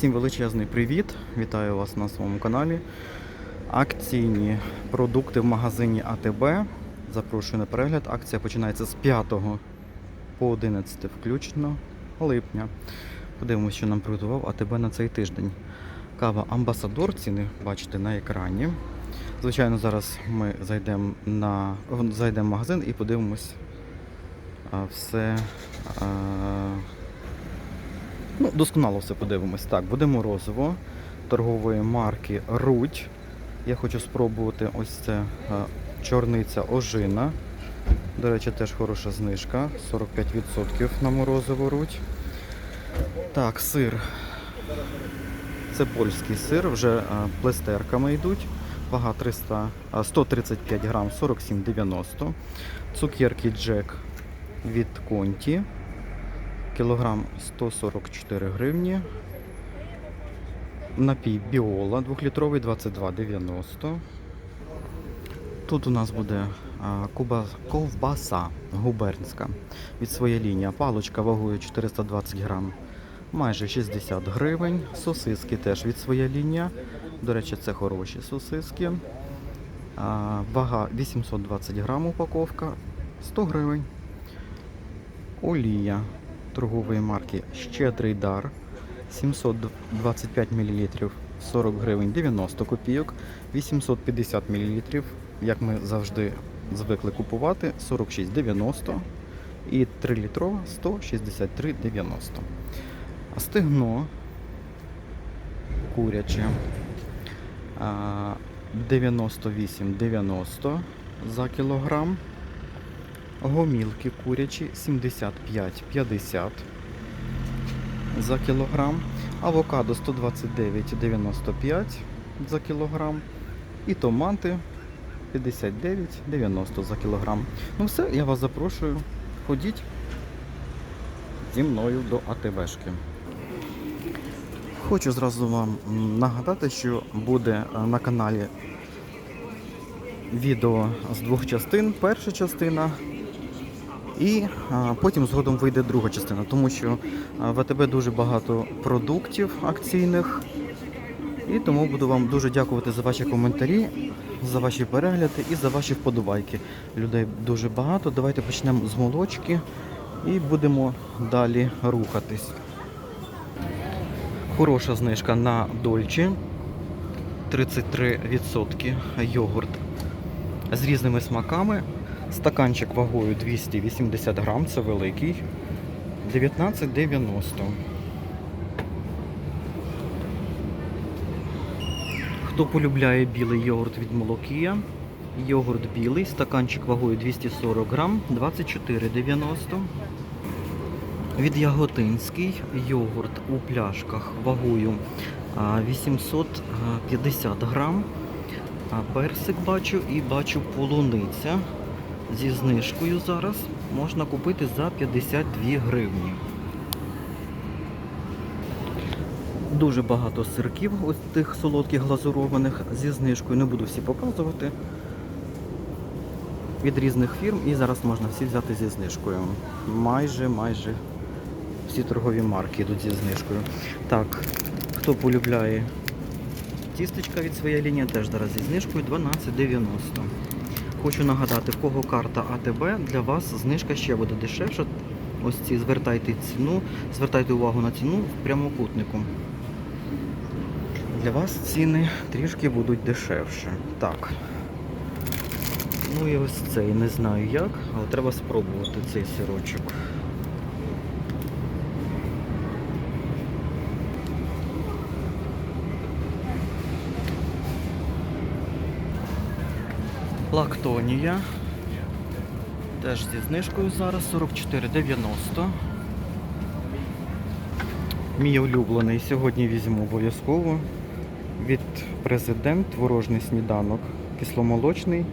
Всім величезний привіт! Вітаю вас на своєму каналі. Акційні продукти в магазині АТБ. Запрошую на перегляд. Акція починається з 5 по 11 включно липня. Подивимося, що нам приготував АТБ на цей тиждень. Кава Амбасадор, ціни бачите на екрані. Звичайно, зараз ми зайдемо на зайдемо в магазин і подивимось все. Ну, досконало все подивимось. Так, буде морозиво торгової марки Рудь. Я хочу спробувати ось це е, чорниця ожина. До речі, теж хороша знижка. 45% на морозиво Рудь. Так, сир. Це польський сир, вже е, плестерками йдуть. Вага 300, а, 135 грам 47,90. Цукерки Джек від Конті. Кілограм 144 гривні. Напій Біола 2-літровий 22,90. Тут у нас буде куба, ковбаса губернська від своєї лінії. Палочка вагою 420 грам, майже 60 гривень. Сосиски теж від своєї лінії. До речі, це хороші сосиски. Вага 820 грам упаковка, 100 гривень. Олія торгової марки Щедрий дар 725 мл 40 гривень 90 копійок, 850 мл, як ми завжди звикли купувати, 46,90 і 3 літрова 163,90. А стегно куряче 98,90 за кілограм. Гомілки курячі 75,50 за кілограм. Авокадо 129,95 за кілограм. І томати 59,90 за кілограм. Ну все, я вас запрошую. Ходіть зі мною до АТВшки. Хочу зразу вам нагадати, що буде е, на каналі відео з двох частин. Перша частина і потім згодом вийде друга частина, тому що в АТБ дуже багато продуктів акційних. І тому буду вам дуже дякувати за ваші коментарі, за ваші перегляди і за ваші вподобайки. Людей дуже багато. Давайте почнемо з молочки і будемо далі рухатись. Хороша знижка на Дольче. 33% йогурт з різними смаками. Стаканчик вагою 280 грам, це великий. 19,90. Хто полюбляє білий йогурт від Молокія, йогурт білий, стаканчик вагою 240 грам, 24,90. Від Яготинський йогурт у пляшках вагою 850 грам. Персик бачу і бачу полуниця зі знижкою зараз можна купити за 52 гривні. Дуже багато сирків, ось тих солодких глазурованих зі знижкою. Не буду всі показувати. Від різних фірм і зараз можна всі взяти зі знижкою. Майже, майже всі торгові марки йдуть зі знижкою. Так, хто полюбляє тістечка від своєї лінії, теж зараз зі знижкою 12,90. Хочу нагадати, в кого карта АТБ, для вас знижка ще буде дешевша. Ось ці звертайте ціну, звертайте увагу на ціну в прямокутнику. Для вас ціни трішки будуть дешевше. Так. Ну і ось цей, не знаю як, але треба спробувати цей сирочок. Лактонія. Теж зі знижкою зараз 44,90. Мій улюблений сьогодні візьму обов'язково. Від президент творожний сніданок. Кисломолочний,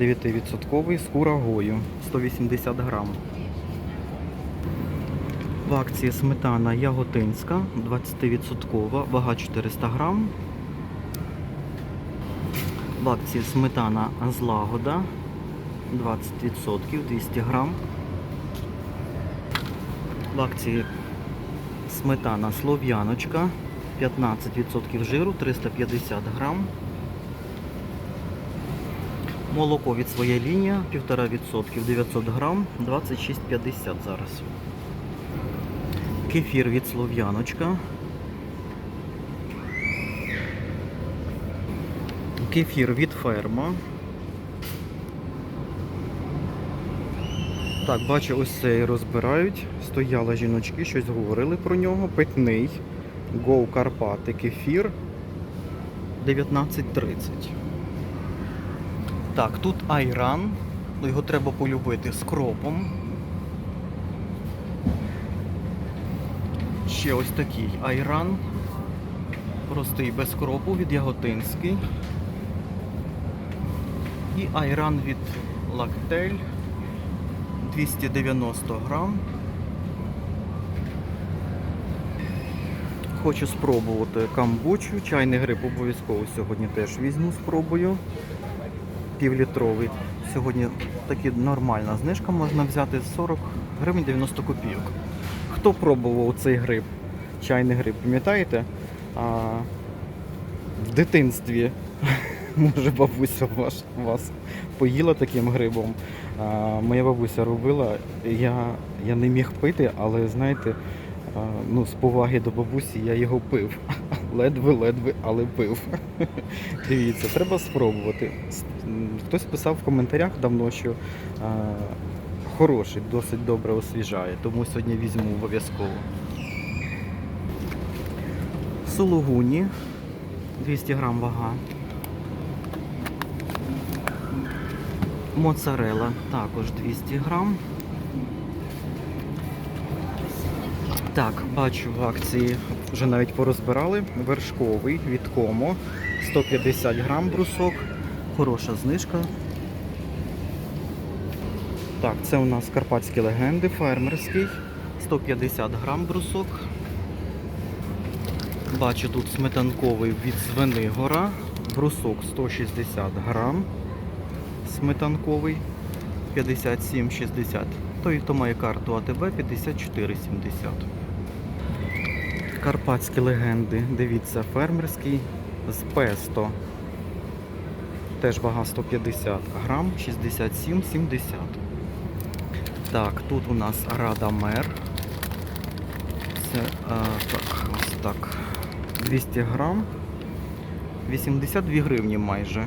9% з курагою 180 грам. В акції сметана яготинська, 20%, вага 400 грам. В акції сметана злагода 20%, 200 грам. В акції Сметана слов'яночка 15% жиру 350 грам. Молоко від своєї лінії 1,5% 900 грам 26,50 зараз. Кефір від слов'яночка. Кефір від ферма. Так, бачу, ось цей розбирають. Стояли жіночки, щось говорили про нього. Питний. Гоу Карпати кефір 19.30. Так, тут айран. Ну, Його треба полюбити з кропом. Ще ось такий айран. Простий без кропу від Яготинський. І айран від Лактель 290 грам. Хочу спробувати камбучу. Чайний гриб обов'язково сьогодні теж візьму, спробую. Півлітровий. Сьогодні таки нормальна знижка можна взяти 40 гривень 90 копійок. Хто пробував цей гриб? Чайний гриб, пам'ятаєте? А, в дитинстві, може, бабуся ваш, вас поїла таким грибом. А, моя бабуся робила, я, я не міг пити, але знаєте, а, ну, з поваги до бабусі я його пив. Ледве-ледве, але пив. Дивіться, треба спробувати. Хтось писав в коментарях давно, що а, хороший, досить добре освіжає, тому сьогодні візьму обов'язково. Сулугуні 200 грам вага. Моцарела також 200 грам. Так, бачу в акції вже навіть порозбирали. Вершковий від Комо 150 грам брусок. Хороша знижка. Так, це у нас карпатські легенди, фермерський. 150 грам брусок. Бачу тут сметанковий від Звенигора. Брусок 160 грам. Сметанковий 57,60. Той, хто має карту АТБ 54,70. Карпатські легенди. Дивіться, фермерський з песто. Теж вага 150 грам, 67,70. Так, тут у нас Радамер. Це а, так, ось так. 200 грам. 82 гривні майже.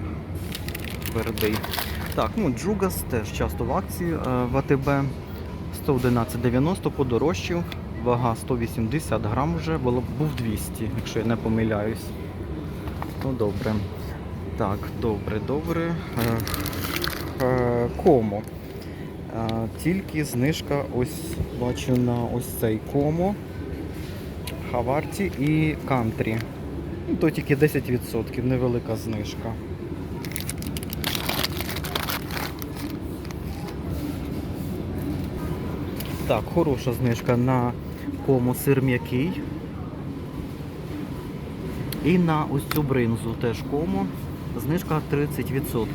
Передий. Так, ну Джугас теж часто в акції е, в АТБ. 111,90 подорожчав. Вага 180 грам вже, було, був 200, якщо я не помиляюсь. Ну добре. Так, добре, добре. Е, е, Комо. Тільки знижка ось бачу на ось цей комо. Хаварті і кантрі. Ну, то тільки 10%, невелика знижка. Так, хороша знижка на кому сир м'який. І на ось цю бринзу теж кому. Знижка 30%.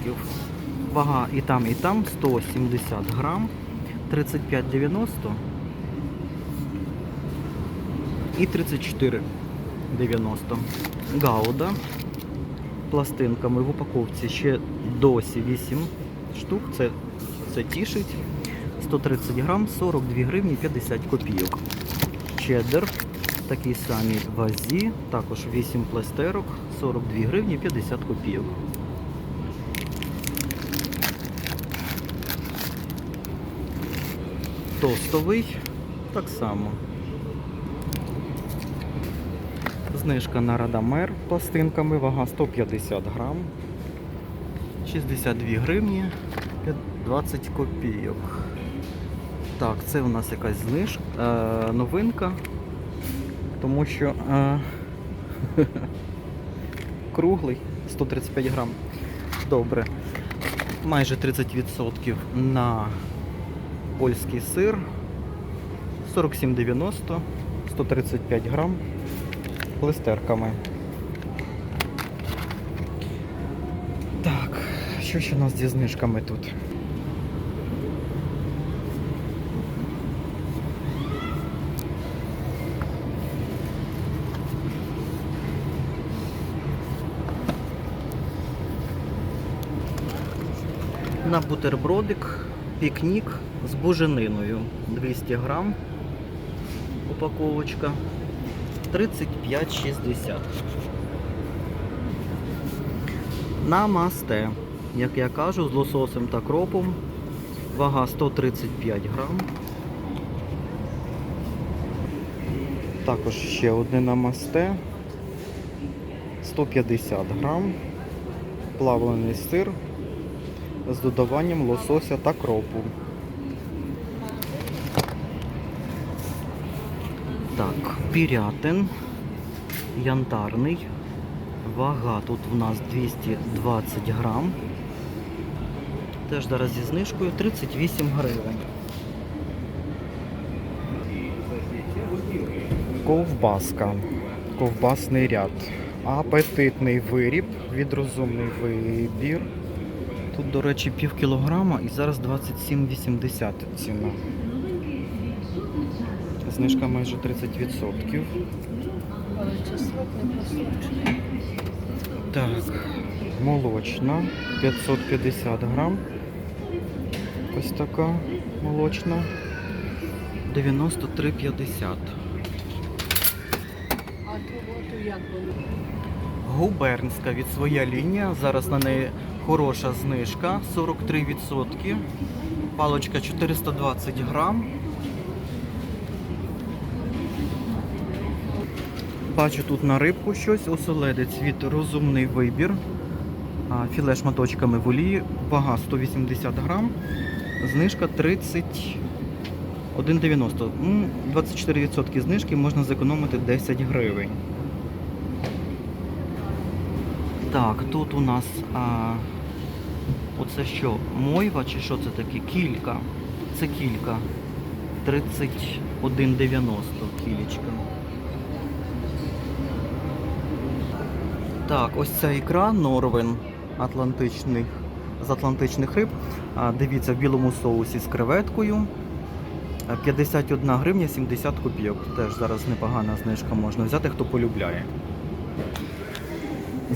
Вага і там, і там 170 грам, 35,90 і 34,90. Гауда пластинками в упаковці ще досі 8 штук. Це, це тішить. 130 грам, 42 гривні 50 копійок. Чеддер такий самий вазі, також 8 пластерок, 42 гривні 50 копійок. Тостовий так само. Знижка на Радамер пластинками, вага 150 грам, 62 гривні 20 копійок. Так, це у нас якась знижка, е, новинка, тому що е, круглий 135 грам. Добре. Майже 30% на польський сир. 47,90, 135 грам плестерками. Так, що ще у нас зі знижками тут? На бутербродик, пікнік з бужениною. 200 грам. Упаковочка. 35,60. Намасте. Як я кажу, з лососем та кропом. Вага 135 грам. Також ще одне намасте. 150 грам. Плавлений сир з додаванням лосося та кропу. Так, пірятин. Янтарний. Вага тут у нас 220 грам. Теж зараз зі знижкою 38 гривень. Ковбаска. Ковбасний ряд. Апетитний виріб від розумний вибір. Тут, до речі, пів кілограма і зараз 27,80 ціна. Знижка майже 30%. Але це срок не просрочений. Так, молочна 550 грам. Ось така молочна. 93,50. А ту як воно? Губернська від своя лінія. Зараз на неї хороша знижка 43%. Палочка 420 грам. Бачу тут на рибку щось, оселедець від розумний вибір. Філе шматочками в олії, вага 180 грам, знижка 31,90. М, 24% знижки можна зекономити 10 гривень. Так, тут у нас а, оце що? Мойва чи що це таке? Кілька. Це кілька. 31,90 кілечка. Так, ось ця ікра Норвен атлантичних, з атлантичних риб. А, дивіться, в білому соусі з креветкою. 51 гривня 70 копійок. Теж зараз непогана знижка можна взяти, хто полюбляє.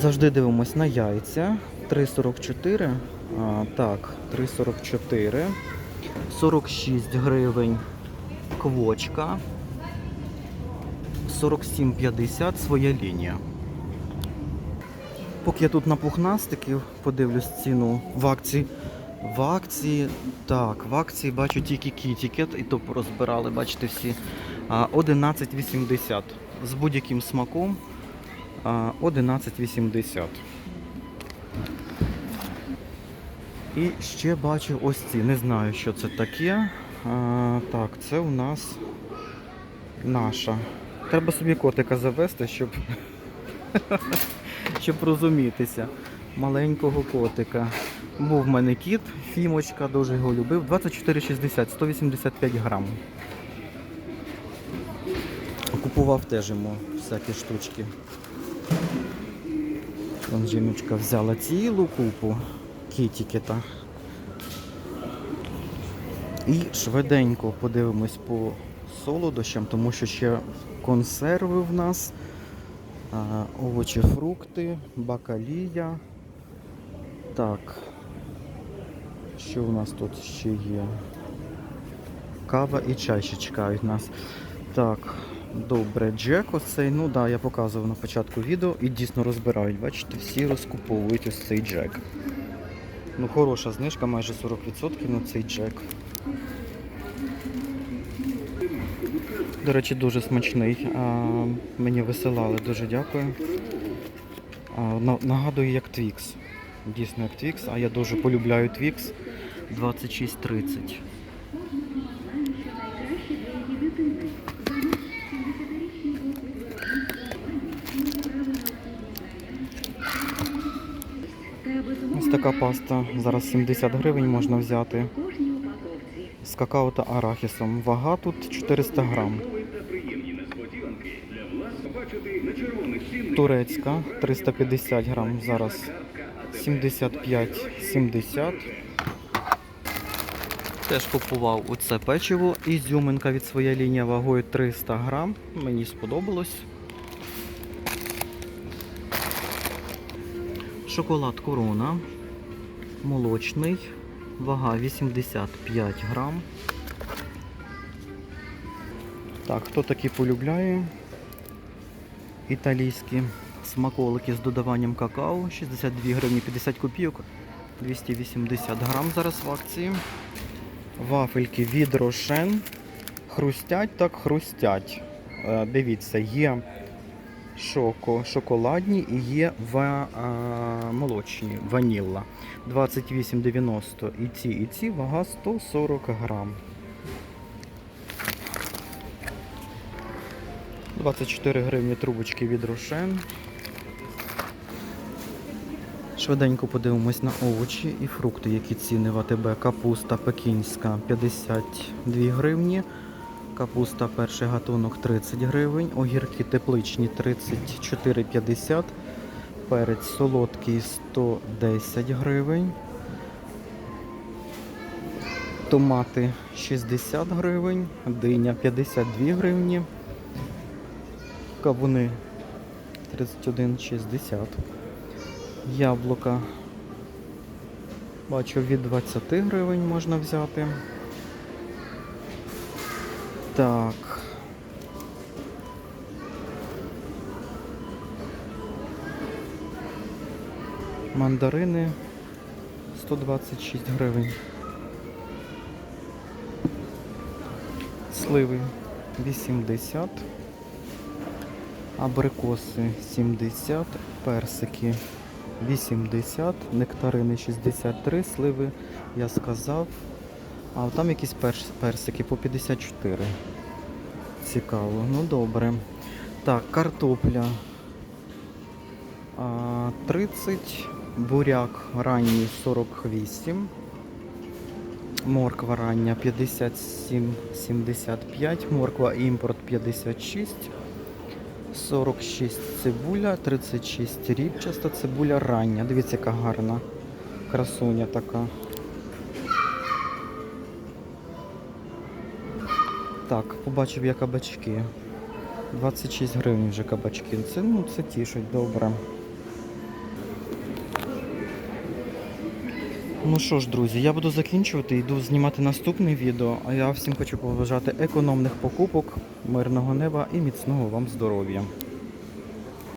Завжди дивимось на яйця. 3,44. А, так, 3,44. 46 гривень квочка. 47,50 своя лінія. Поки я тут на пухнастиків подивлюсь ціну в акції. В акції, так, в акції бачу тільки кітікет, і то розбирали, бачите всі. 11,80. З будь-яким смаком 11,80. І ще бачу ось ці. Не знаю, що це таке. А, так, це у нас наша. Треба собі котика завести, щоб щоб розумітися. Маленького котика. Був в мене кіт, Фімочка, дуже його любив. 24,60, 185 грам. Купував теж йому всякі штучки. Вон жіночка взяла цілу купу кітікета. І швиденько подивимось по солодощам, тому що ще консерви в нас. Овочі, фрукти, бакалія. Так. Що у нас тут ще є? Кава і чай ще чекають нас. Так, добре, Джек оцей, ну да, я показував на початку відео і дійсно розбирають. Бачите, всі розкуповують ось цей джек. Ну, хороша знижка, майже 40% на цей джек. До речі, дуже смачний. А, мені висилали, дуже дякую. А, на- нагадую, як Твікс. Дійсно, як Твікс, а я дуже полюбляю Твікс 2630. Така паста. Зараз 70 гривень можна взяти. З какао та арахісом. Вага тут 400 грам. Турецька 350 грам. Зараз 75-70. Теж купував оце печиво. Ізюминка від своя лінія вагою 300 грам. Мені сподобалось. Шоколад корона. Молочний. Вага 85 грам. Так, хто такі полюбляє? Італійські смаколики з додаванням какао. 62 гривні 50 копійок. 280 грам зараз в акції. Вафельки від Рошен. Хрустять так хрустять. Е, Дивіться, є шоко, шоколадні і є ва, а, молочні, ванілла. 28,90 і ці, і ці, вага 140 грам. 24 гривні трубочки від Рошен. Швиденько подивимось на овочі і фрукти, які ціни в АТБ. Капуста пекінська 52 гривні. Капуста перший гатунок 30 гривень. Огірки тепличні 34,50. Перець солодкий 110 гривень. Томати 60 гривень. Диня 52 гривні. Кавуни 31,60. Яблука. Бачу, від 20 гривень можна взяти. Так. Мандарини 126 гривень. Сливи 80. Абрикоси 70, персики 80, нектарини 63, сливи я сказав. А там якісь перс- персики по 54. Цікаво. Ну добре. Так, картопля 30, буряк ранній 48. Морква рання 57,75, морква імпорт 56. 46 цибуля, 36 рібчаста цибуля рання. Дивіться, яка гарна красуня така. Так, побачив я кабачки. 26 гривень вже кабачки. Це, ну, це тішить, добре. Ну що ж, друзі, я буду закінчувати, йду знімати наступне відео. А я всім хочу побажати економних покупок, мирного неба і міцного вам здоров'я.